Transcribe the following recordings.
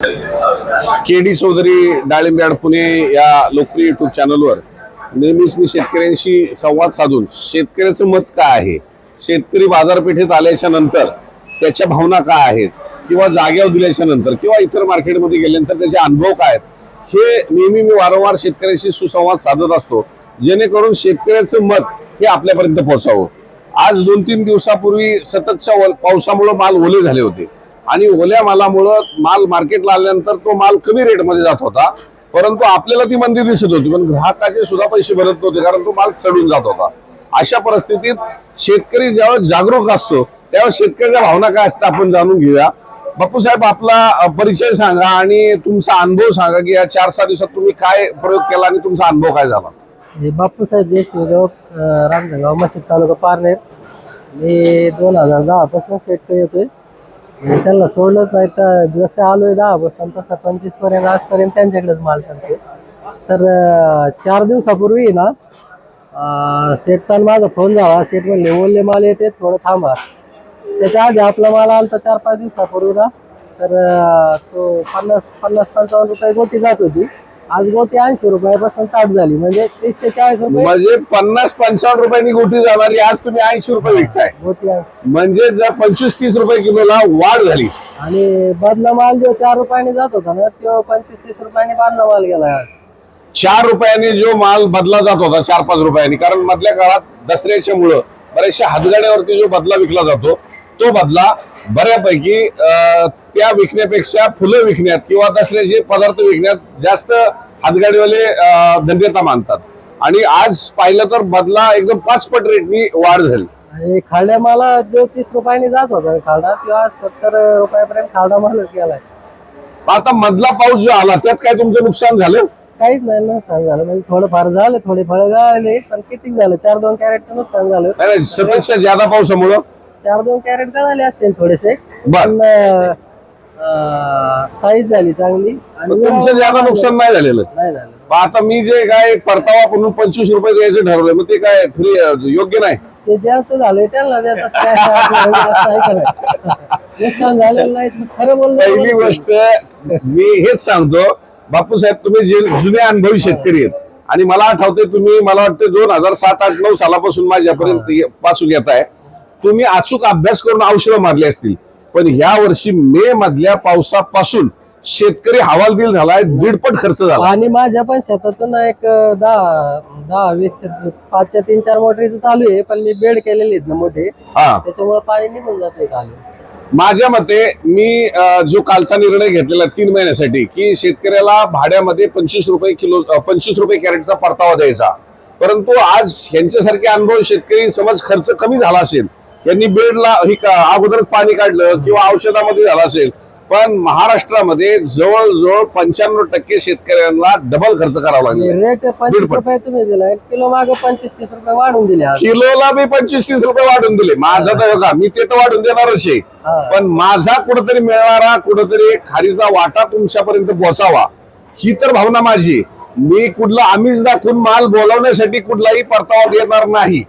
के D Chaudhari डाळिंब्याड पुणे या लोकप्रिय युट्यूब चॅनलवर नेहमीच मी शेतकऱ्यांशी संवाद साधून शेतकऱ्याचं मत काय आहे? शेतकरी बाजारपेठेत आल्याच्यानंतर त्याच्या भावना काय आहेत? किंवा जाग्यावर दिल्याच्या नंतर किंवा इतर मार्केटमध्ये गेल्यानंतर त्याचे अनुभव काय आहेत? हे नेहमी मी वारंवार शेतकऱ्यांशी सुसंवाद साधत असतो जेणेकरून शेतकऱ्याचं मत हे आपल्यापर्यंत पोहोचावं. आज दोन तीन दिवसापूर्वी सततच्या पावसामुळे माल ओले झाले होते. आणि ओल्या मालामुळं माल मार्केटला आल्यानंतर तो माल कमी रेटमध्ये जात होता. परंतु आपल्याला ती मंदी दिसत होती. पण ग्राहकाचे सुद्धा पैसे भरत नव्हते कारण तो माल सडून जात होता. अशा परिस्थितीत शेतकरी ज्यावेळेस जागरूक असतो त्यावेळेस शेतकऱ्याच्या भावना काय असतात आपण जाणून घेऊया. बापू साहेब आपला परिचय सांगा आणि तुमचा अनुभव सांगा की या चार सहा दिवसात तुम्ही काय प्रयोग केला आणि तुमचा अनुभव काय झाला? हे बापूसाहेब देशमुख रामजगाव मस्जिद तालुका पारनेर. मी दोन हजार दहा पासून शेतकरी येतोय त्यांना सोडलंच नाही. तर जसं आलोय दहा पासून तसं पंचवीसपर्यंत आजपर्यंत त्यांच्याकडेच माल करते तर चार दिवसापूर्वी ना सेटचा माझा फोन झाला. सेट म्हणले ओले माल येते थोडं थांबा. त्याच्या आधी आपला माल आला तर चार पाच दिवसापूर्वी ना. तर तो पन्नास पन्नास पंचावन्न रुपये गोटी जात होती. आज गोटी ऐंशी रुपयापासून ताट झाली. म्हणजे तीस ते चाळीस रुपये म्हणजे पन्नास पंचावन्न रुपयांनी गोटी जाणारी आज तुम्ही ऐंशी रुपये विकताय. गोटी आहे. म्हणजे जर पंचवीस तीस रुपये किलोला वाढ झाली. आणि बदला माल जो चार रुपयाने जात होता ना तो पंचवीस तीस रुपयाने बांधला माल गेला. चार रुपयांनी जो माल बदला जात होता चार पाच रुपयांनी कारण मधल्या काळात दसऱ्याच्या मुळे बऱ्याचशा हातगाड्यावरती जो बदला विकला जातो तो बदला बऱ्यापैकी त्या विकण्यापेक्षा फुलं विकण्यात किंवा दसऱ्याचे पदार्थ विकण्यात जास्त हातगाडीवाले धन्यता मानतात. आणि आज पाहिलं तर बदला एकदम पाच पट रेटनी वाढ झाली. आणि खाड्या माला जो तीस रुपयाने जात होता खाडा तो आज सत्तर रुपयापर्यंत खाडा माल गेलाय. आता मधला पाऊस जो आला त्यात काय तुमचं नुकसान झालं? काहीच नाही नुकसान झालं. म्हणजे थोडंफार झालं थोडे फळ गळाले पण किती झालं? चार दोन कॅरेटचं नुकसान झालं. सततच्या ज्यादा पावसामुळं? चार दोन कॅरेट गळाले असतील थोडेसे. बर. पण साईज झाली चांगली. आणि तुमचं ज्यादा नुकसान नाही झालेलं? नाही झालं मग आता मी जे काय परतावा म्हणून पंचवीस रुपये द्यायचं ठरवलंय मग ते काय फ्री योग्य नाही? ते ज्यांचं झालंय त्यांना देतात काय आपल्याला असं आहे का नाही? नुकसान झालेलं नाही खरं पहिली बोललं गोष्ट मी हेच सांगतो बापू साहेब तुम्ही जे जुने अनुभवी शेतकरी आहेत आणि मला आठवते तुम्ही मला वाटतं दोन हजार सात आठ नऊ सालापासून माझ्यापर्यंत ये- पासून येत आहे तुम्ही अचूक अभ्यास करून औषधं मारली असतील. पण ह्या वर्षी मे मधल्या पावसापासून शेतकरी हवालदिल झालाय दीडपट खर्च झाला. आणि माझ्या पण शेतातून एक दहा दहा वीस पाचच्या तीन चार मोटरीचं चालू आहे पण मी बेड केलेले आहेत ना मोठे. हा. त्याच्यामुळे पाणी निघून जाते खाली. माझ्या मते मी जो कालचा निर्णय घेतलेला तीन महिन्यासाठी की शेतकऱ्याला भाड्यामध्ये पंचवीस रुपये किलो पंचवीस रुपये कॅरेटचा परतावा द्यायचा. परंतु आज यांच्यासारखे अनुभव शेतकरी समज खर्च कमी झाला असेल यांनी बेडला ही का- अगोदरच पाणी काढलं किंवा औषधामध्ये झालं असेल पण महाराष्ट्रामध्ये जवळजवळ पंच्याण्णव टक्के शेतकऱ्यांना डबल खर्च करावा लागला. किलोला मी पंचवीस तीस रुपये वाढून दिले. माझा तर बघा मी ते तर वाढून देणारच आहे. पण माझा कुठेतरी मिळणारा कुठेतरी खारीचा वाटा तुमच्यापर्यंत पोहोचावा. ही तर भावना माझी. मी कुठला आम्हीच दाखवून माल बोलावण्यासाठी कुठलाही परतावा देणार नाही.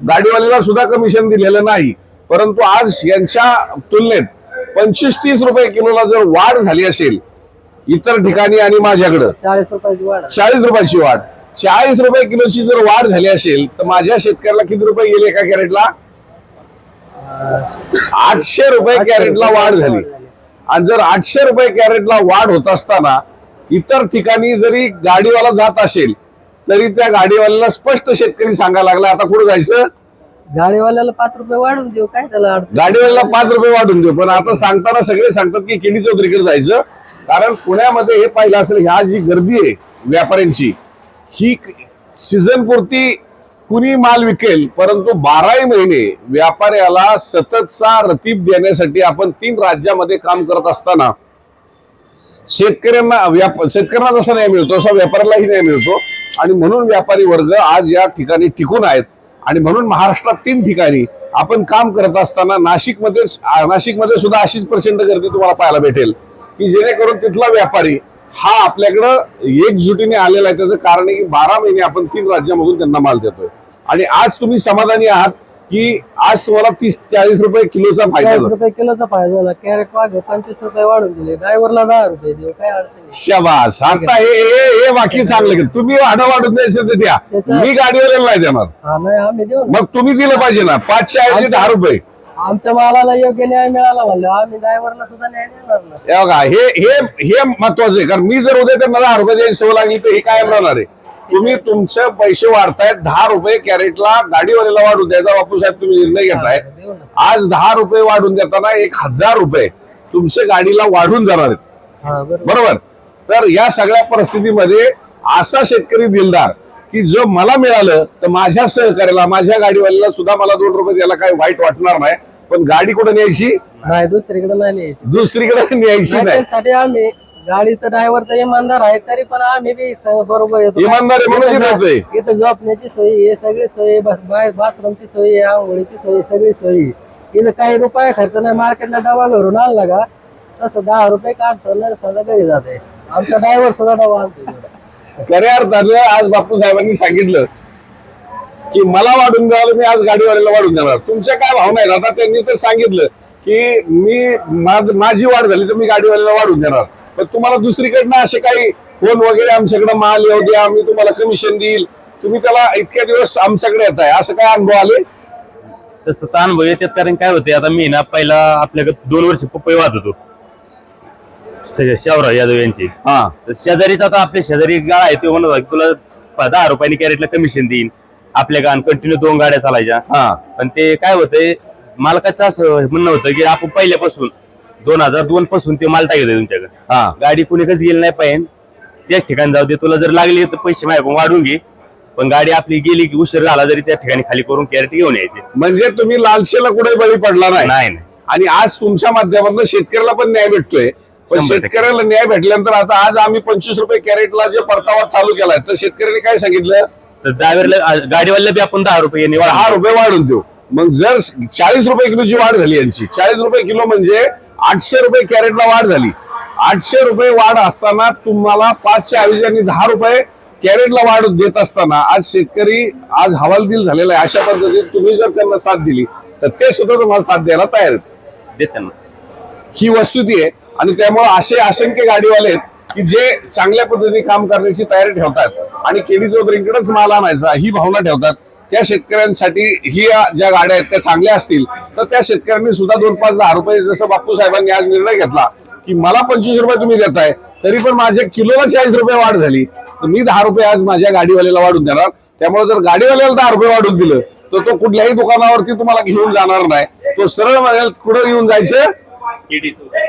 गाडीवाल्याला सुद्धा कमिशन दिलेलं नाही. परंतु आज यांच्या तुलनेत पंचवीस तीस रुपये किलोला जर वाढ झाली असेल इतर ठिकाणी आणि माझ्याकडं चाळीस रुपयाची वाढ चाळीस रुपयाची वाढ. चाळीस रुपये किलोची जर वाढ झाली असेल तर माझ्या शेतकऱ्याला किती रुपये गेले एका कॅरेटला? आठशे रुपये कॅरेटला वाढ झाली. आणि जर आठशे रुपये कॅरेटला वाढ होत असताना इतर ठिकाणी जरी गाडीवाला जात असेल तरी त्या गाडीवाल्याला स्पष्ट शेतकरी सांगायला लागला आता कुठं जायचं? गाडीवाल्याला पाच रुपये वाढून देऊ काय त्याला अडचण? गाडीवाल्याला पाच रुपये वाढून देऊ पण आता सांगताना सगळे सांगतात की केडी चौधरीकडे जायचं. कारण पुण्यामध्ये हे पाहिलं असेल ह्या जी गर्दी आहे व्यापाऱ्यांची ही सीझन पुरती कुणी माल विकेल परंतु बाराही महिने व्यापाऱ्याला सततचा रतीब देण्यासाठी आपण तीन राज्यामध्ये काम करत असताना शेतकऱ्यांना व्याप शेतकऱ्यांना जसा न्याय मिळतो तसा व्यापाऱ्यालाही न्याय मिळतो. आणि म्हणून व्यापारी वर्ग आज या ठिकाणी टिकून आहेत. आणि म्हणून महाराष्ट्रात तीन ठिकाणी आपण काम करत असताना नाशिकमध्ये नाशिकमध्ये सुद्धा अशीच पर्सेंट गर्दी तुम्हाला पाहायला भेटेल. की जेणेकरून तिथला व्यापारी हा आपल्याकडं एकजुटीने आलेला आहे. त्याचं कारण आहे की बारा महिने आपण तीन राज्यामधून त्यांना माल देतोय. आणि आज तुम्ही समाधानी आहात की आज तुम्हाला तीस चाळीस रुपये किलोचा फायदा चाळीस झाला. रुपये किलोचा फायदा झाला. कॅरेट मागे पंचवीस रुपये वाढून दिले. ड्रायव्हरला दहा रुपये देऊ काय अडचण नाही. शाबास. आता हे हे हे बाकी चांगलं केलं. तुम्ही भाडं वाढून द्यायचं तर द्या. मी गाडीवाल्याला नाही देणार. हा नाही आम्ही देऊ ना. मग तुम्ही दिलं पाहिजे ना. पाचशे ऐवजी दहा रुपये. आमच्या मालाला योग्य न्याय मिळाला म्हणलं. आम्ही ड्रायव्हरला सुद्धा न्याय देणार ना हे बघा हे हे हे महत्वाचं आहे. कारण मी जर उद्या त्यांना दहा रुपये द्यायची सवय लागली तर हे कायम राहणार आहे. तुम्ही तुमचे पैसे वाढतायत. दहा रुपये कॅरेटला गाडीवाल्याला वाढून द्यायचा. बापू साहेब तुम्ही निर्णय घेताय. आज दहा रुपये वाढून देताना एक हजार रुपये तुमच्या गाडीला वाढून जाणार आहेत. बरोबर. तर या सगळ्या परिस्थितीमध्ये असा शेतकरी दिलदार की जो मला मिळालं तर माझ्या सहकार्याला माझ्या गाडीवाल्याला सुद्धा मला दोन रुपये द्यायला काही वाईट वाटणार नाही. पण गाडी कुठे न्यायची? नाही दुसरीकडे नाही न्यायची. दुसरीकडे न्यायची नाही आम्ही गाडीचा ड्रायव्हर तर इमानदार आहे तरी पण आम्ही बी स- बरोबर येतो. इमानदार म्हणून इथं झोपण्याची सोय आहे सगळी सोय आहे बस बाथरूमची सोय आहे आंघोळीची सोय आहे, सगळी सोय आहे. इथं काही रुपये खर्च नाही मार्केटला डबा घरून आणला का तसं दहा रुपये काढतो ना सगळं घरी जाते. आमचा ड्रायव्हर सुद्धा डबा आणतो इकडं. खऱ्या अर्थानं आज बापू साहेबांनी सांगितलं की मला वाढून द्यावं मी आज गाडीवाल्याला वाढून देणार. तुमच्या काय भावना आहेत? आता त्यांनी तर सांगितलं की मी माझ- माझी वाढ झाली तर मी गाडीवाल्याला वाढून देणार. पण तुम्हाला दुसरीकडनं असे काही फोन वगैरे आमच्याकडे माल येऊ द्या आम्ही तुम्हाला कमिशन देईल. तुम्ही त्याला इतक्या दिवस आमच्याकडे येत आहे असं काय अनुभव आले? तसं तर अनुभव येतात कारण काय होते आता मी ना पहिला आपल्याकडे दोन वर्ष पपई वाहत होतो. शावराव यादव यांची. हा. तर शेजारीच आता आपल्या शेजारी गाळ आहे ते म्हणत होता की तुला दहा रुपयांनी कॅरेटला कमिशन देईन. आपल्या गावात कंटिन्यू दोन गाड्या चालायच्या. हा. पण ते काय होतंय मालकाचं असं म्हणणं होतं की आपण पहिल्यापासून दोन हजार दोन पासून ते माल टाकत तुमच्याकडे. हा गाडी कुणी कसं गेली नाही पाहिजे. त्याच ठिकाणी जाऊ दे तुला जर लागली तर पैसे माझ्याकडून वाढून घे. पण गाडी आपली गेली की उशीर झाला जरी त्या ठिकाणी खाली करून कॅरेट घेऊन यायचे. म्हणजे तुम्ही लालशेला कुठे बळी पडला नाही? नाही आणि आज तुमच्या माध्यमातून शेतकऱ्याला पण न्याय भेटतोय. पण. शेतकऱ्याला न्याय भेटल्यानंतर आता आज आम्ही पंचवीस रुपये कॅरेटला जे परतावा चालू केलाय तर शेतकऱ्यांनी काय सांगितलं? तर ड्रायव्हरला गाडीवाल्याला बी आपण दहा रुपये दहा रुपये वाढून देऊ. मग जर चाळीस रुपये किलोची वाढ झाली यांची चाळीस रुपये किलो म्हणजे आठशे रुपये कॅरेटला वाढ झाली. आठशे रुपये वाढ असताना तुम्हाला पाचशे ऐवजी आणि दहा रुपये कॅरेटला वाढ देत असताना आज शेतकरी आज हवालदिल झालेला आहे. अशा पद्धतीने तुम्ही जर त्यांना साथ दिली तर ते सुद्धा तुम्हाला साथ द्यायला तयार आहेत. देतात ना. ही वस्तुती आहे आणि त्यामुळे असे असंख्य गाडीवाले आहेत की जे चांगल्या पद्धतीने काम करण्याची तयारी ठेवतात आणि केडी चौधरीकडेच माल आणायचा ही भावना ठेवतात. त्या शेतकऱ्यांसाठी ही ज्या गाड्या आहेत त्या चांगल्या असतील तर त्या शेतकऱ्यांनी सुद्धा दोन पाच दहा रुपये जसं बापू साहेबांनी आज निर्णय घेतला की मला पंचवीस रुपये तुम्ही देताय तरी पण माझ्या किलोला चाळीस रुपये वाढ झाली. तर मी दहा रुपये आज माझ्या गाडीवाल्याला वाढून देणार. त्यामुळे जर गाडीवाल्याला दहा रुपये वाढून दिलं तर तो कुठल्याही दुकानावरती तुम्हाला घेऊन जाणार नाही. तो सरळ म्हणेल कुठं घेऊन जायचं?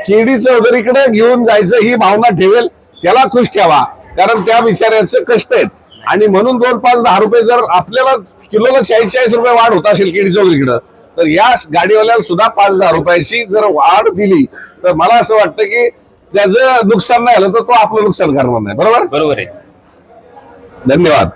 केडी चौधरीकडे घेऊन जायचं ही भावना ठेवेल त्याला खुश ठेवा. कारण त्या बिचाऱ्यांचं कष्ट आहेत. आणि म्हणून दोन पाच दहा रुपये जर आपल्याला किलोला चाळीस चाळीस रुपये वाढ होत असेल केडी चौधरीकडं तर या गाडीवाल्याला सुद्धा पाच दहा रुपयाची जर वाढ दिली तर मला असं वाटतं की त्याचं नुकसान नाही झालं तर तो आपलं नुकसान करणार नाही बरोबर? बरोबर आहे. धन्यवाद.